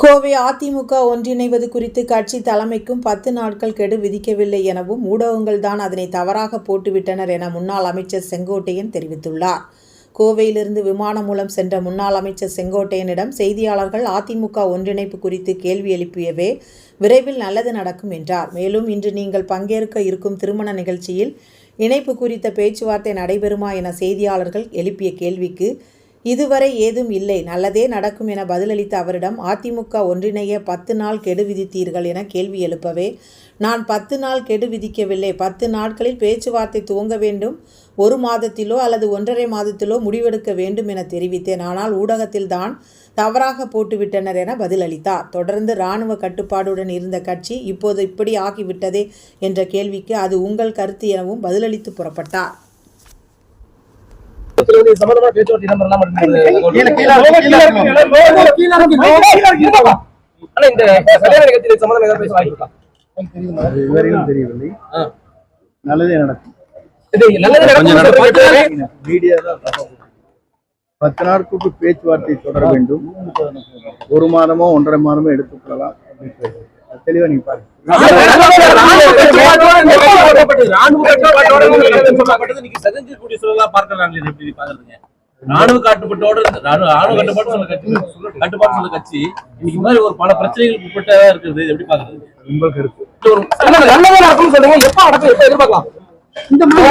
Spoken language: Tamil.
கோவை அதிமுக ஒன்றிணைவது குறித்து கட்சி தலைமைக்கும் பத்து நாட்கள் கெடு விதிக்கவில்லை எனவும் ஊடகங்கள் தான் அதனை தவறாக போட்டுவிட்டனர் என முன்னாள் அமைச்சர் செங்கோட்டையன் தெரிவித்துள்ளார். கோவையிலிருந்து விமானம் மூலம் சென்ற முன்னாள் அமைச்சர் செங்கோட்டையனிடம் செய்தியாளர்கள் அதிமுக ஒன்றிணைப்பு குறித்து கேள்வி எழுப்பியவே விரைவில் நல்லது நடக்கும் என்றார். மேலும் இன்று நீங்கள் பங்கேற்க இருக்கும் திருமண நிகழ்ச்சியில் இணைப்பு குறித்த பேச்சுவார்த்தை நடைபெறுமா என செய்தியாளர்கள் எழுப்பிய கேள்விக்கு இதுவரை ஏதும் இல்லை. நல்லதே நடக்கும் என பதிலளித்த அவரிடம் அதிமுக ஒன்றிணைய பத்து நாள் கெடு விதித்தீர்கள் என கேள்வி எழுப்பவே நான் பத்து நாள் கெடு விதிக்கவில்லை. பத்து நாட்களில் பேச்சுவார்த்தை துவங்க வேண்டும். ஒரு மாதத்திலோ அல்லது ஒன்றரை மாதத்திலோ முடிவெடுக்க வேண்டும் என தெரிவித்தேன். ஆனால் ஊடகத்தில் தான் தவறாக போட்டுவிட்டனர் என பதிலளித்தார். தொடர்ந்து இராணுவ கட்டுப்பாடுடன் இருந்த கட்சி இப்போது இப்படி ஆகிவிட்டதே என்ற கேள்விக்கு அது உங்கள் கருத்து எனவும் பதிலளித்து புறப்பட்டார். இது சம்பந்தமா பேச்சுவார்த்தை இடம்பெறலாம் கீழே, கீழே இறங்கு, ஆனா இந்த கல்யாண நிகழ்ச்சியில் சம்பந்தம் ஏதாவது பேச வாய்ப்பு இருக்கா? அது இதுவரையிலும் தெரியவில்லை ஆ. நல்லதே நடக்கும் இது நல்லது நடக்கும்னு சொல்றீங்க. மீடியா தான் தகவல். பத்து நாட்களுக்கு பேச்சுவார்த்தை தொடர வேண்டும் ஒரு மாதமோ ஒன்றரை மாதமோ எடுத்துக்கொள்ளலாம் அப்படின்னு சொல்றாங்க. அது தெளிவா நீங்க பாருங்க ராணுவ கட்டுப்பாட்டோட. ராணுவ கட்டுப்பாடு சொல்ல கட்சி. கட்டுப்பாடு சொல்ல கட்சி. இன்னைக்கு மாதிரி ஒரு பல பிரச்சனைகளுக்கு உட்பட்டதா இருக்குது. இது எப்படி பாக்குறது கருத்து. நல்லது சொல்றீங்க எப்ப நடக்கும் எப்ப எதிர்பார்க்கலாம்? இந்த மாதிரி